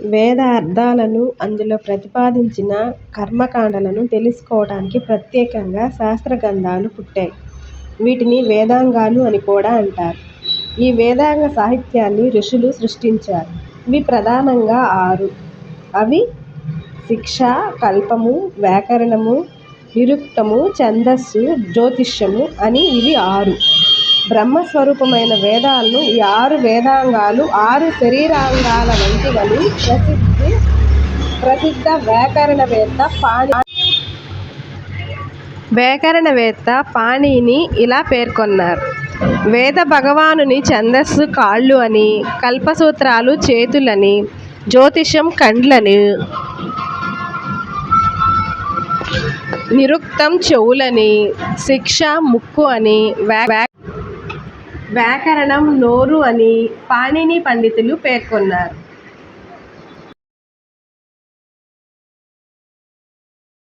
వేద అర్థాలను, అందులో ప్రతిపాదించిన కర్మకాండలను తెలుసుకోవటానికి ప్రత్యేకంగా శాస్త్ర గ్రంథాలు పుట్టాయి. వీటిని వేదాంగాలు అని కూడా అంటారు. ఈ వేదాంగ సాహిత్యాన్ని ఋషులు సృష్టించారు. ఇవి ప్రధానంగా ఆరు. అవి శిక్ష, కల్పము, వ్యాకరణము, నిరుక్తము, ఛందస్సు, జ్యోతిష్యము అని ఇవి ఆరు. బ్రహ్మస్వరూపమైన వేదాలను ఈ ఆరు వేదాంగాలు ఆరు శరీరాంగాల వంటివని ప్రసిద్ధ వ్యాకరణవేత్త పాణిని ఇలా పేర్కొన్నారు. వేద భగవానుని ఛందస్సు కాళ్ళు అని కల్పసూత్రాలు చేతులని జ్యోతిషం కండ్లని నిరుక్తం చెవులని శిక్ష ముక్కు అనీ, వ్యాకరణం నోరు అని పాణిని పండితులు పేర్కొన్నారు.